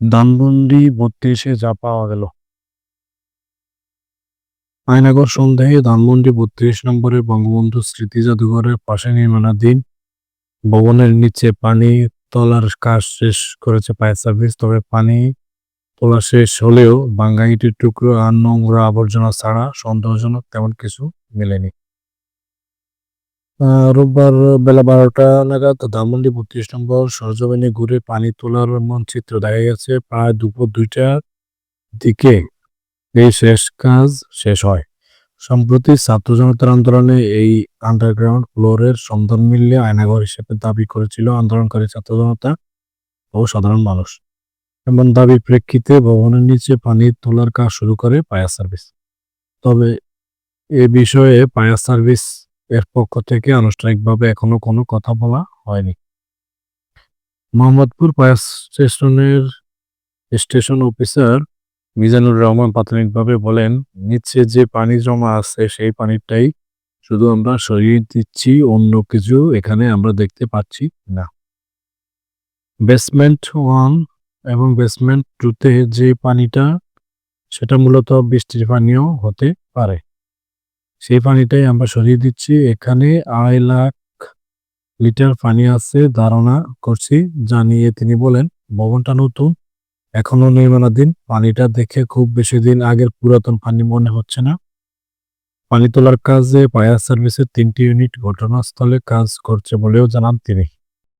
ধানমন্ডি বত্রিশে যা পাওয়া গেল। আয়নাগর সন্দেহে ধানমন্ডি বত্রিশ নম্বরে বঙ্গবন্ধু স্মৃতি জাদুঘরের পাশে নির্মাণাধীন ভবনের নিচে পানি তোলার কাজ শেষ করেছে ফায়ার সার্ভিস, তবে পানি তোলা শেষ হলেও বাঙ্গাইটির টুকরো আর নোংরা আবর্জনা ছাড়া সন্দেহজনক তেমন কিছু মেলেনি। রোববার বেলা বারোটা নাগাদ ধানমন্ডি বত্রিশ নম্বর সরজমিনে ঘুরে পানি তোলার মানচিত্র দেখা গেছে। প্রায় দুপুর দুইটার দিকে এই শেষ কাজ শেষ হয়। সম্প্রতি ছাত্র জনতার আন্দোলনে এই আন্ডারগ্রাউন্ড ফ্লোরের সন্ধান মিললে আয়নাঘর হিসেবে দাবি করেছিল আন্দোলনকারী ছাত্র জনতা ও সাধারণ মানুষ। এমন দাবির প্রেক্ষিতে ভবনের নিচে পানি তোলার কাজ শুরু করে ফায়ার সার্ভিস। তবে এ বিষয়ে ফায়ার সার্ভিস এর পক্ষ থেকে আনুষ্ঠানিকভাবে এখনও কোনো কথা বলা হয়নি। মোহাম্মদপুর ফায়ার স্টেশনের স্টেশন অফিসার মিজানুর রহমান প্রাথমিকভাবে বলেন, নিচে যে পানি জমা আছে সেই পানিটাই শুধু আমরা সরিয়ে দিচ্ছি, অন্য কিছু এখানে আমরা দেখতে পাচ্ছি না। বেসমেন্ট ওয়ান এবং বেসমেন্ট টুতে যে পানিটা, সেটা মূলত বৃষ্টির পানিও হতে পারে। সেই পানিটাই আমরা সরিয়ে দিচ্ছি। এখানে আড়াই লাখ লিটার পানি আছে ধারণা করছি, জানিয়ে তিনি বলেন, ভবনটা নতুন এখনও নির্মাণাধীন। পানিটা দেখে খুব বেশি দিন আগের পুরাতন পানি মনে হচ্ছে না। পানি তোলার কাজে ফায়ার সার্ভিসের তিনটি ইউনিট ঘটনাস্থলে কাজ করছে বলেও জানান তিনি।